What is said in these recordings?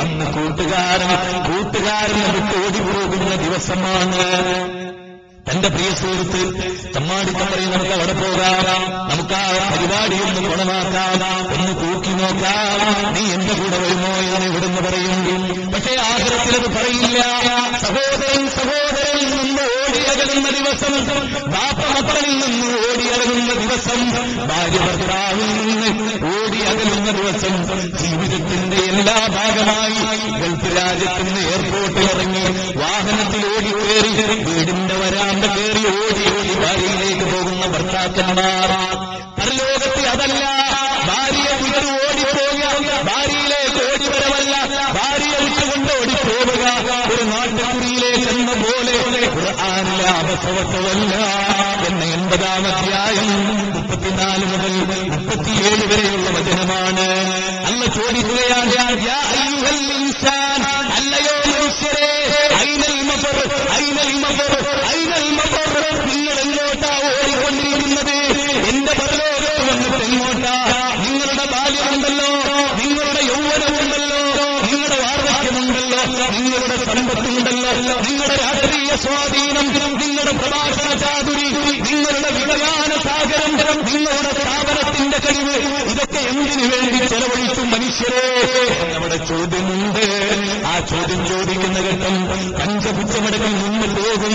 അന്ന് കൂട്ടുകാരൻ കൂട്ടുകാരനെ വിട്ടോടി പോകുന്ന ദിവസമാണ്. തന്റെ പ്രിയ സുഹൃത്ത് ചമ്മാടിത്തം പറയും നമുക്ക് അവിടെ പോകാം. നമുക്ക് ആ പരിപാടി ഒന്ന് ഗുണമാക്കാം. ഒന്ന് തൂക്കി നോക്കാം. നീ എന്റെ കൂടെ വരുമോ എന്ന് ഇവിടുന്ന് പറയുന്നു. പക്ഷേ ആഗ്രഹത്തിൽ അത് പറയില്ല. സഹോദരൻ സഹോദരൻ നിന്ന് ഓടിയകലുന്ന ദിവസം ബാപ്പ മക്കളിൽ നിന്ന് ഓടിയകലുന്ന ദിവസം ഭാര്യ ഭർത്താവിൽ ദിവസം ജീവിതത്തിന്റെ എല്ലാ ഭാഗമായി ഗൾഫ് രാജ്യത്തിന് എയർപോർട്ടിൽ ഇറങ്ങി വാഹനത്തിൽ ഓടി കയറി വീടിന്റെ വരാന്ത കയറി ഓടി ഓടി ഭാര്യയിലേക്ക് പോകുന്ന ഭർത്താക്കന്മാർ. പരലോകത്തിൽ അതല്ല. ഭാര്യയെ വിട്ടു ഓടിപ്പോയ ഭാര്യയിലേക്ക് ഓടി വരവല്ല ഭാര്യയെ വിട്ടുകൊണ്ട് ഓടിപ്പോവുക. ഒരു നാട്ടുകുറിയിലേക്ക് എന്ന പോലെ ഖുർആനിലെ അബസവട്ടമല്ല എന്ന എൺപതാം അധ്യായം മുപ്പത്തിനാല് മുതൽ മുപ്പത്തിയേഴ് വരെയുള്ള വചനമാണ് അല്ല ചോദിക്കുകയാണ് അല്ലയോ മഫർ മഫർ മഫർ. നിങ്ങളുടെ നിങ്ങളുടെ യൗവനമുണ്ടല്ലോ നിങ്ങളുടെ വാർദ്ധക്യമുണ്ടല്ലോ നിങ്ങളുടെ സമ്പത്തുണ്ടല്ലോ നിങ്ങളുടെ രാഷ്ട്രീയ സ്വാധീനം നിങ്ങളുടെ പ്രഭാഷണ ചാതുരി നിങ്ങളുടെ വിളയാന സാഗരം നിങ്ങളുടെ സ്ഥാപനത്തിന്റെ കഴിവ് ഇതൊക്കെ എന്തിനു വേണ്ടി ചെലവഴിച്ചു മനുഷ്യരെ നമ്മുടെ ചോദ്യമുണ്ട് ആ ചോദ്യം ചോദിക്കുന്ന ഘട്ടം പഞ്ചപുച്ചമടകൾ നിന്ന് പോകും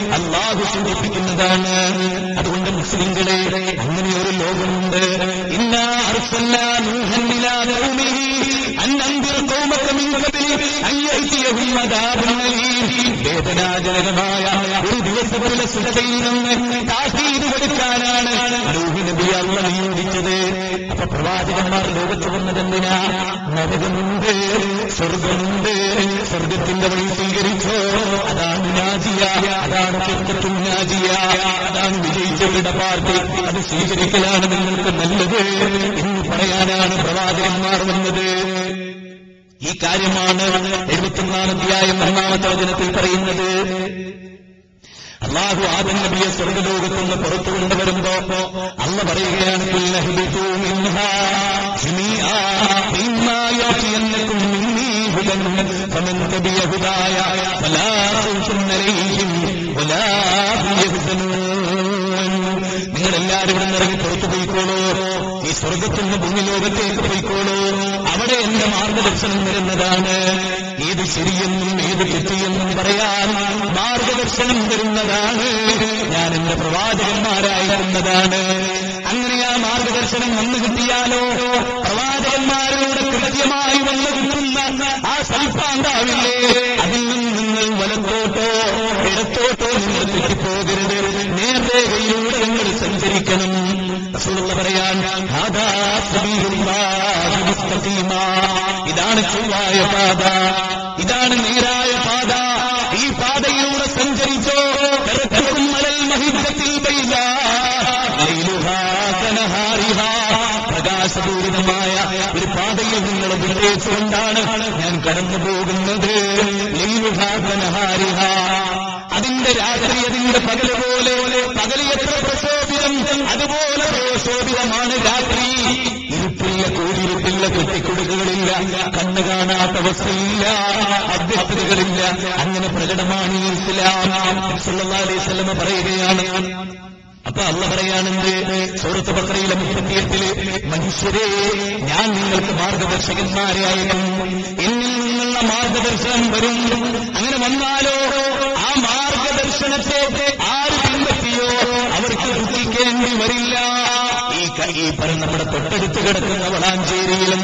സൂചിപ്പിക്കുന്നതാണ് അതുകൊണ്ട് മുസ്ലിങ്ങളെ അങ്ങനെ ഒരു ലോകമുണ്ട്. ഇന്നാ വേദനാജനകമായ ഒരു ദിവസത്തിലെ ശിക്ഷയിൽ നിന്ന് കാശീത് കൊടുക്കാനാണ്. പ്രവാചകന്മാർ ലോകത്ത് വന്നതെന്തിനാ നരകമുണ്ട് സ്വർഗമുണ്ട് സ്വർഗത്തിന്റെ വഴി സ്വീകരിച്ചോ? അതാണ് നാജിയ അതാണ് ചെറുക്കത്തും നാജിയ അതാണ് വിജയിച്ചവരുടെ പാർട്ടി. അത് സ്വീകരിക്കലാണ് നിങ്ങൾക്ക് നല്ലത് എന്ന് പറയാനാണ് പ്രവാചകന്മാർ വന്നത്. ഈ കാര്യമാണ് എഴുപത്തിനാല് അധ്യായം ഒന്നാമത്തെ വചനത്തിൽ പറയുന്നത്. അള്ളാഹു ആദ്യം നബിയെ സ്വർഗലോകത്തുനിന്ന് പുറത്തു കൊണ്ടുവരുമ്പോ അല്ല പറയുകയാണ് നിങ്ങളെല്ലാരും ഇവിടെ ഇറങ്ങി പുറത്തു പോയിക്കോളൂ ഈ സ്വർഗത്തിൽ നിന്ന് ഭൂമിലോകത്തേക്ക് പോയിക്കോളൂ. അവിടെ എന്റെ മാർഗദർശനം വരുന്നതാണ്. ശരിയെന്നും ഏത് തെറ്റിയെന്നും പറയാൻ മാർഗദർശനം തരുന്നതാണ്. ഞാൻ എന്റെ പ്രവാചകന്മാരായിരുന്നതാണ് അങ്ങനെ ആ മാർഗദർശനം വന്നു കിട്ടിയാലോ? പ്രവാചകന്മാരോട് കൃത്യമായി വന്നു കിട്ടുന്ന ആ സൽപ്പാണ്ടാവില്ലേ അതിൽ നിന്ന് നിങ്ങൾ വലത്തോട്ടോ ഇടത്തോട്ടോ നിങ്ങൾ തെറ്റിപ്പോകരുത്. നേർരേഖയിലൂടെ നിങ്ങൾ സഞ്ചരിക്കണം. റസൂലുള്ള പറയാൻ. ഇതാണ് ചൊവ്വായ പാത ഇതാണ് നേരായ പാത ഈ പാതയിലൂടെ സഞ്ചരിച്ചോ മലൽ കനഹാരിഹാ. പ്രകാശപൂരിതമായ ഒരു പാതയിൽ നിങ്ങൾ വിജയിച്ചുകൊണ്ടാണ് ഞാൻ കടന്നു പോകുന്നത്. അതിന്റെ രാത്രി അതിന്റെ പകൽ പോലെ പകൽ എത്ര മനുഷ്യരെ ഞാൻ നിങ്ങൾക്ക് മാർഗദർശകന്മാരെ അയക്കും എന്നിൽ നിന്നുള്ള മാർഗദർശനം വരും. അങ്ങനെ വന്നാലോ ആ മാർഗദർശനത്തെ ആര് പിൻപറ്റിയോ അവർക്ക് ദുഃഖിക്കേണ്ടി വരില്ല. ഈ പറഞ്ഞ നമ്മുടെ തൊട്ടടുത്ത് കിടക്കുന്ന വളാഞ്ചേരിയിലും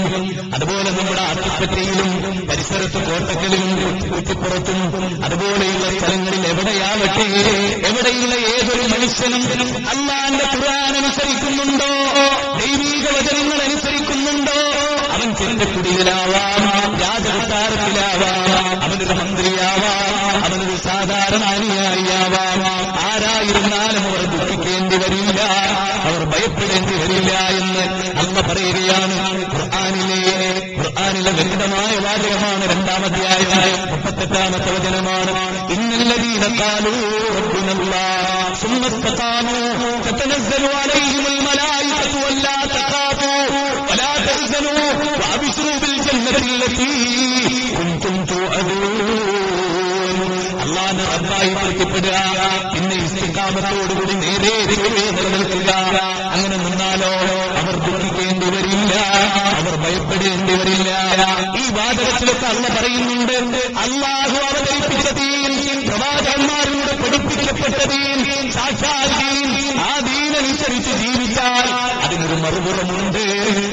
അതുപോലെ നമ്മുടെ ആത്തിപ്പറ്റയിലും പരിസരത്ത് കോട്ടക്കലിലും കുറ്റിപ്പുറത്തും അതുപോലെയുള്ള സ്ഥലങ്ങളിൽ എവിടെയാവട്ടെ എവിടെയുള്ള ഏതൊരു മനുഷ്യനും അല്ലാന്റെ ഖുർആൻ അനുസരിക്കുന്നുണ്ടോ? ദൈവീക വചനങ്ങൾ അനുസരിക്കുന്നുണ്ടോ? അവൻ തന്റെ കുടിയിലാവാം രാജകൊട്ടാരത്തിലാവാം അവനൊരു മന്ത്രിയാവാം അവനൊരു സാധാരണ റബ്ബായി തൃപ്തിപ്പെടുക പിന്നെ ഇസ്തിക്കാമത്തോടുകൂടി നേരെ നിലനിൽക്കുക. അങ്ങനെ നിന്നാലോ അവർ ദുഃഖിക്കേണ്ടി വരില്ല അവർ ഭയപ്പെടേണ്ടി വരില്ല ഈ വാചകത്തിലൊക്കെ അല്ല പറയുന്നുണ്ട്. അള്ളാഹു അവതരിപ്പിച്ച ദീൻ പ്രവാചകന്മാരിലൂടെ പഠിപ്പിക്കപ്പെട്ട ദീൻ ആ ദീനനുസരിച്ച് ജീവിച്ചാൽ അതിനൊരു മറുപുറമുണ്ട്.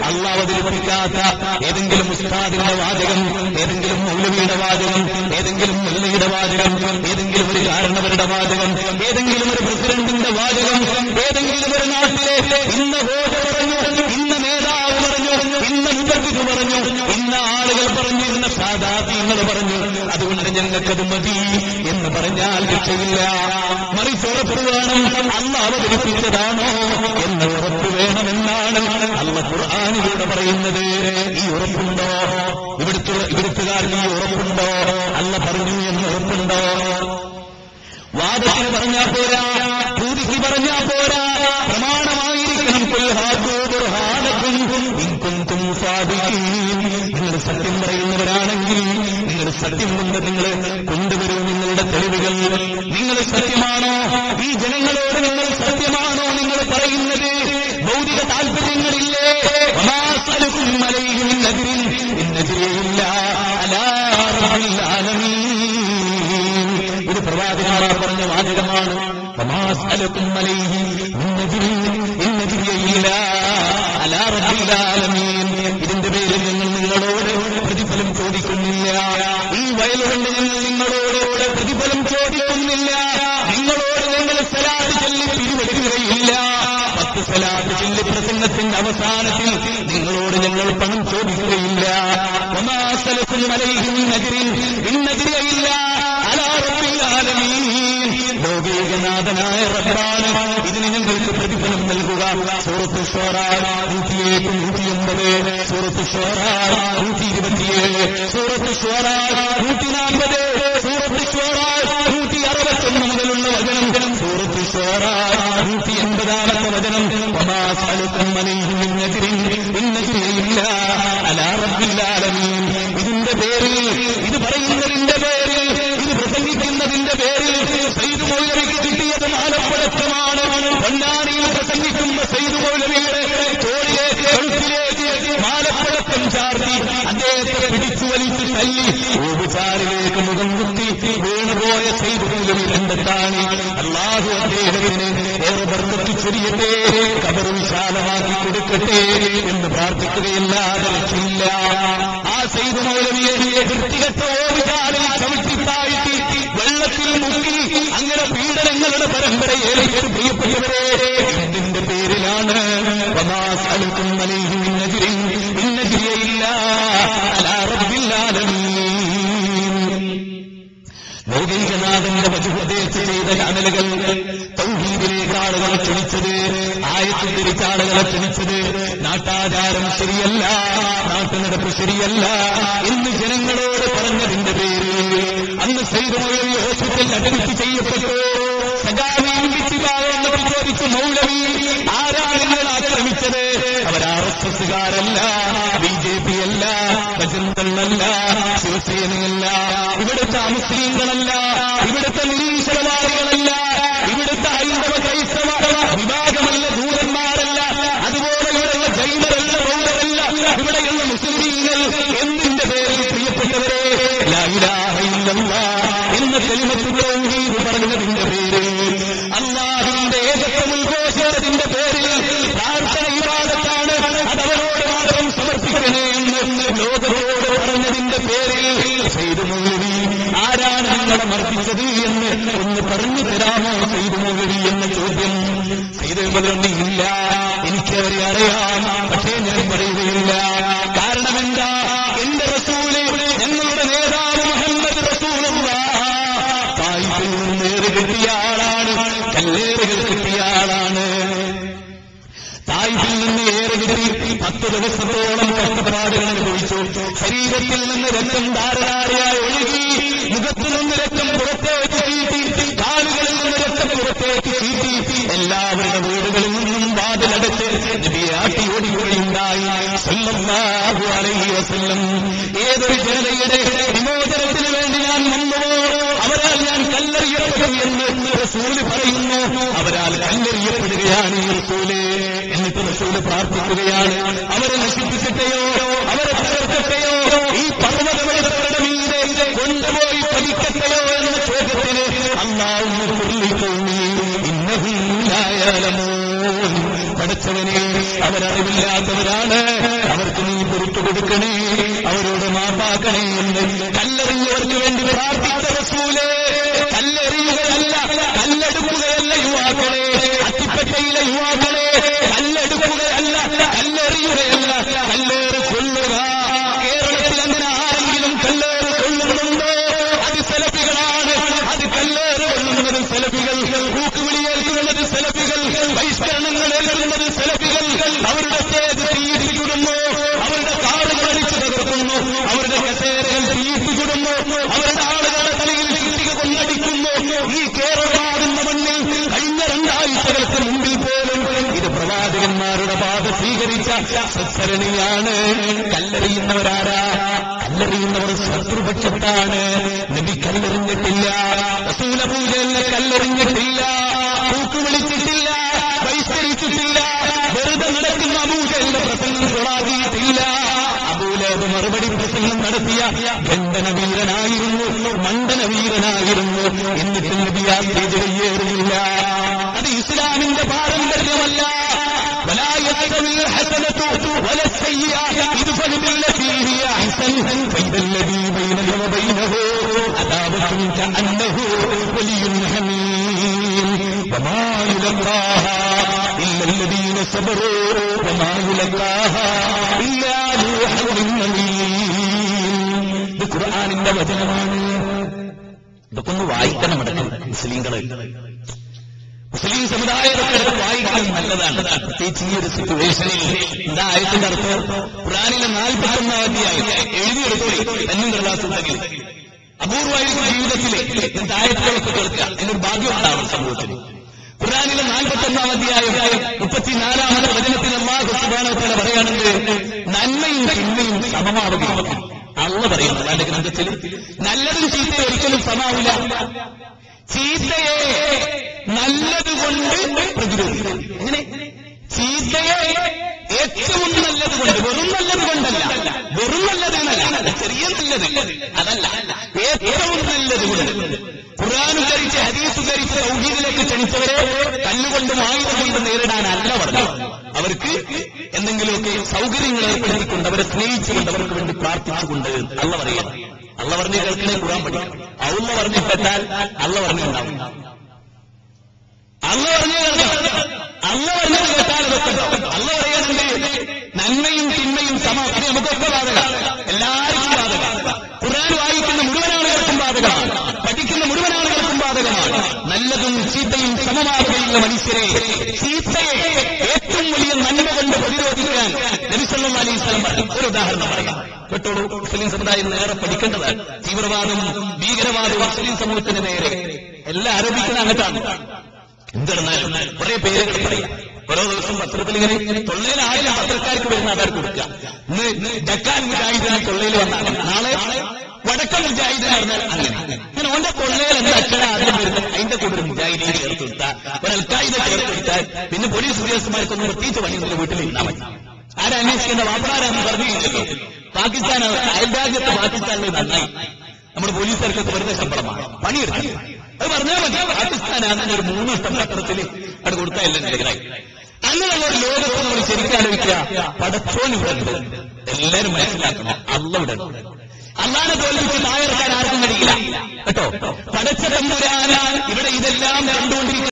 അള്ളാഹ് അവതരിപ്പിക്കാത്ത ഏതെങ്കിലും ഉസ്താദിന്റെ വാചകം ഏതെങ്കിലും മൗലവിയുടെ വാചകം ഏതെങ്കിലും ഒരു കാരണവരുടെ വാചകം. ഏതെങ്കിലും ഒരു പ്രസിഡന്റിന്റെ വാചകം ഏതെങ്കിലും ഒരു നാട്ടിലെ ഇന്ന വോട്ട് പറഞ്ഞു ഇന്ന നേതാവ് പറഞ്ഞു ഇന്ന മുഖത്തിന് പറഞ്ഞു ഇന്ന ആളുകൾ പറഞ്ഞു ഇന്ന സാധാത്യങ്ങൾ പറഞ്ഞു. അതുകൊണ്ട് ഞങ്ങൾക്കത് മതി എന്ന് പറഞ്ഞാൽ രക്ഷയില്ല. മറിച്ച് ഉറപ്പ് അന്ന് അവതരിപ്പിച്ചതാണോ എന്ന് ഉറപ്പ് വേണമെന്നാണ് അല്ല ഖുർആാനിലൂടെ പറയുന്നത്. ഈ ഉറപ്പുണ്ടോ? ഇവിടുത്തെ ഇവിടുത്തുകാർക്ക് ഈ സത്യം وسان تھی നൂറ്റി എൺപതാമത്തെ വചനം അള്ളാഹു അദ്ദേഹത്തിന് ഏറെ ബർക്കത്ത് ചൊരിയട്ടെ കബർ വിശാലമാക്കി കൊടുക്കട്ടെ എന്ന് പ്രാർത്ഥിക്കുകയല്ലാതെ രക്ഷയില്ല ആ സൈദ് മൗലവിയെ വൃത്തികെട്ട ഓവിചാലിൽ ചവിട്ടിത്താഴ്ത്തി വെള്ളത്തിൽ മുക്കി അങ്ങനെ പീഡനങ്ങളുടെ പരമ്പരയേറെ പ്രിയപ്പെട്ടവരെ എന്തിന്റെ പേരിലാണ്? വമാസലുക്കും മലയും ചാനലുകൾ തൗഹീദിലേക്ക് ആളുകളെ ക്ഷണിച്ചത് ആയത്തിൽ തിരിച്ച ആളുകളെ ക്ഷണിച്ചത് നാട്ടാചാരം ശരിയല്ല നാട്ടുനടപ്പ് ശരിയല്ല എന്ന് ജനങ്ങളോട് പറഞ്ഞതിന്റെ പേരിൽ അന്ന് സൈദമൗലവി ഹോസ്പിറ്റലിൽ അഡ്മിറ്റ് ചെയ്യപ്പെട്ടു. സജാവിയും പ്രചോദിച്ച് ചോദിച്ചു മൗലവി ആരാ ആക്രമിച്ചത്? എസുകാരല്ല ബി ജെ പി അല്ല ഭജന്തല്ല ശിവസേനയല്ല ഇവിടുത്തെ മുസ്ലിങ്ങളല്ല ഇവിടുത്തെ നിരീശ്വരവാദികളല്ല ഇവിടുത്തെ ഹൈന്ദവ ക്രൈസ്തവ വിഭാഗമല്ല ദൂരന്മാരല്ല അതുപോലെ ഇവിടെയുള്ള ജൈനരല്ല ബൗദ്ധരല്ല. ഇവിടെയുള്ള മുസ്ലിമീങ്ങൾ എന്തിന്റെ പേരിൽ പ്രിയപ്പെട്ടവരെ? എന്ന തെളിമത്ത് തൗഹീദ് പറഞ്ഞതിന്റെ പേരിൽ. അള്ളാഹിന്റെ ഏകത്വം ഉദ്ഘോഷത്തിന്റെ പേരിൽ പ്രാർത്ഥന ഇബാദത്താണ് അതവരോട് മാത്രം സമർപ്പിക്കണേ എന്ന് ലോകത്തോട് പറഞ്ഞതിന്റെ പേരിൽ ചെയ്തു ആരാണ് മർദ്ദിച്ചത് എന്ന് ദിവസത്തോളം കഷ്ടപ്പാടുകൾ അനുഭവിച്ചു ശരീരത്തിൽ നിന്ന് രക്തം ധാരധാരയായി ഒഴുകി മുഖത്തു നിന്ന് രക്തം പ്രാർത്ഥിക്കുകയാണ്. അവരെ നശിപ്പിച്ചിട്ടെയോ? അവരെ ചേർക്കട്ടെയോ ഈ പർവതങ്ങളുടെ മീതെ കൊണ്ടുപോയി പതിക്കട്ടെയോ എന്ന ചോദ്യത്തിന് അന്നാവുന്ന പുള്ളിക്കോണി ഇന്നഹില്ലായാലമോ പഠിച്ചവനെ അവരറിവില്ലാത്തവരാണ്. അവർക്ക് നീ പൊരുത്തു കൊടുക്കണേ. യുവാക്കളെ കല്ലെടുക്കുകയല്ല സത്സരണിയാണ് കല്ലെറിയുന്നവരാരാ? കല്ലെറിയുന്നവർ ശത്രുപക്ഷത്താണ്. നബി കല്ലെറിഞ്ഞിട്ടില്ല. റസൂല പൂജയിൽ കല്ലെറിഞ്ഞിട്ടില്ല. പൂക്ക് വിളിച്ചിട്ടില്ല ബഹിഷ്കരിച്ചിട്ടില്ല. വെറുതെ നടക്കുന്ന അബൂജലിന്റെ പ്രസംഗം കൊളാകിയിട്ടില്ല. അബൂലേബ് മറുപടി പ്രസംഗം നടത്തിയ ഖണ്ഡന വീരനായിരുന്നു മണ്ഡന വീരനായിരുന്നു എന്നിട്ട് നബി ആ സ്റ്റേജ് വചനമാണ് ഇതൊക്കെ ഒന്ന് വായിക്കണം അടക്കം മുസ്ലിങ്ങൾ. മുസ്ലിം സമുദായത്തെ വായിക്കാൻ നല്ലതാണ്. പ്രത്യേകിച്ച് ഈ ഒരു സിറ്റുവേഷനിൽ എന്താ ആയത്തിന്റെ അർത്ഥം? ഖുറാനിലെ നാൽപ്പത്തൊന്നാം അധ്യായം എഴുതിയെടുത്തോളി എന്നും കരുതാത്തുണ്ടെങ്കിൽ അപൂർവമായിരിക്കും ജീവിതത്തിലെ ഇങ്ങനത്തെ ആയത്തുകളൊക്കെ കേൾക്കുക എന്നൊരു ഭാഗ്യം ഉണ്ടാവും സമൂഹത്തിന്. ഖുറാനിലെ നാൽപ്പത്തൊന്നാം അധ്യായം മുപ്പത്തിനാലാമത് വചനത്തിൽ അള്ളാഹു സുബാനോത്തല പറയുകയാണെങ്കിൽ നന്മയും തിന്മയും സമമാവുകയും അള്ള പറയുന്നു. അല്ലാതെ ഗ്രന്ഥത്തിൽ നല്ലതും ചീത്ത ഒരിക്കലും സമാവില്ല. ചീത്തയെ നല്ലതുകൊണ്ട് പ്രതിരോധിക്കും. അങ്ങനെ ചീത്തയെ ഏറ്റവും നല്ലത് കൊണ്ട് വെറും നല്ലത് കൊണ്ടല്ല വെറും നല്ലത് എന്നല്ല ചെറിയ നല്ലത്. അതല്ല. ഏറ്റവും നല്ലത് കൊണ്ട് ഖുർആൻ ഹരീസുകരിച്ച് ഹദീസ് ധരിച്ച് സൗഹീദിലേക്ക് ക്ഷണിച്ചവരെ കല്ലുകൊണ്ടും ആയുധം കൊണ്ട് നേരിടാനല്ല പറഞ്ഞു അവർക്ക് എന്തെങ്കിലുമൊക്കെ സൗകര്യങ്ങൾ ഏർപ്പെടുത്തിക്കൊണ്ട് അവരെ സ്നേഹിച്ചുകൊണ്ട് അവർക്ക് വേണ്ടി പ്രാർത്ഥിച്ചുകൊണ്ട് അള്ള പറയാം അള്ള പറഞ്ഞ് കേൾക്കണേ കൂടാൻ പഠിക്കണം അള്ള പറഞ്ഞു കേട്ടാൽ അള്ള പറഞ്ഞുണ്ടാവും അള്ള പറഞ്ഞു കേൾക്കണം പറഞ്ഞു കേട്ടാൽ അള്ള. പറയുന്നുണ്ട് നന്മയും തിന്മയും സമാധാനം നമുക്കൊക്കെ ബാധക. എല്ലാവർക്കും ബാധക. ഖുർആൻ വായിക്കുന്ന മുഴുവൻ ആളുകൾക്കും ബാധകമാണ് പഠിക്കുന്ന മുഴുവൻ ആളുകൾക്കും ബാധകമാണ് നല്ലതും ചീത്തയും സമമാകുകയുള്ള മനുഷ്യരെ ചീത്തയെ അലൈഹി സ്വലം പറഞ്ഞു ഒരു ഉദാഹരണം പറയാം. കേട്ടോളൂ. മുസ്ലിം സമുദായം നേരെ പഠിക്കേണ്ടതാണ് തീവ്രവാദം ഭീകരവാദം മുസ്ലിം സമൂഹത്തിന് നേരെ. എല്ലാം ആരോപിക്കുന്ന അങ്ങട്ടാണ്. എന്തിരുന്നാലും കുറെ പേരുകൾ പറയാം. ഓരോ ദിവസം പത്രത്തിൽ ഇങ്ങനെ തൊള്ളയിലായാലും പത്രക്കാർക്ക് വരുന്ന അവർ കൊടുക്കാം ഇന്ന് ഡക്കാൻ മുജാഹിദിനാൽ തൊള്ളയിൽ വന്നാൽ നാളെ വടക്കൻ മുജാഹിദിനായിരുന്നാൽ അങ്ങനെ. അങ്ങനെ ഓന്റെ തൊള്ളയിൽ എന്താ അക്ഷരം ആദ്യം വരുന്നത്? അതിന്റെ കൂടെ ഒരു മുജാഹിദിനെ ചേർത്ത് കൊടുത്താൽ ഒരു അൽക്കായിനെ ചേർത്ത് കൊടുത്താൽ പിന്നെ പോലീസ് ഉദ്യോഗസ്ഥന്മാർക്കൊന്നും പ്രത്യേകിച്ച് പണി വീട്ടിൽ ഇരുന്നാൽ മതി. ആരന്വേഷിക്കേണ്ട വാപ്പടാരാന്ന് പറഞ്ഞില്ലല്ലോ പാകിസ്ഥാൻ അയൽരാജ്യത്ത് പാകിസ്ഥാനിലെ നന്നായി. നമ്മുടെ പോലീസുകാർക്ക് വെറുതെ ശമ്പളമാണ്. പണിയെടുക്കും അത് പറഞ്ഞാൽ മതി. പാകിസ്ഥാൻ അങ്ങനെ ഒരു മൂന്ന് ഇഷ്ടം പത്രത്തിൽ അവിടെ കൊടുത്താൽ ശരിയായി. അങ്ങനെയുള്ള ഒരു ലോകത്ത് നമ്മൾ ശരിക്കും ആലോചിക്കുക. പടച്ചോൻ ഇവിടെ എല്ലാവരും മനസ്സിലാക്കണം. അള്ള ഇവിടെ ഉണ്ട്. അള്ളാനെ തോൽപ്പിച്ച് നായർക്കാൻ ആർക്കും കഴിയില്ല. കേട്ടോ? പടച്ച തമ്പുരാനാണ് ഇവിടെ ഇതെല്ലാം കണ്ടുകൊണ്ടിരിക്കുന്ന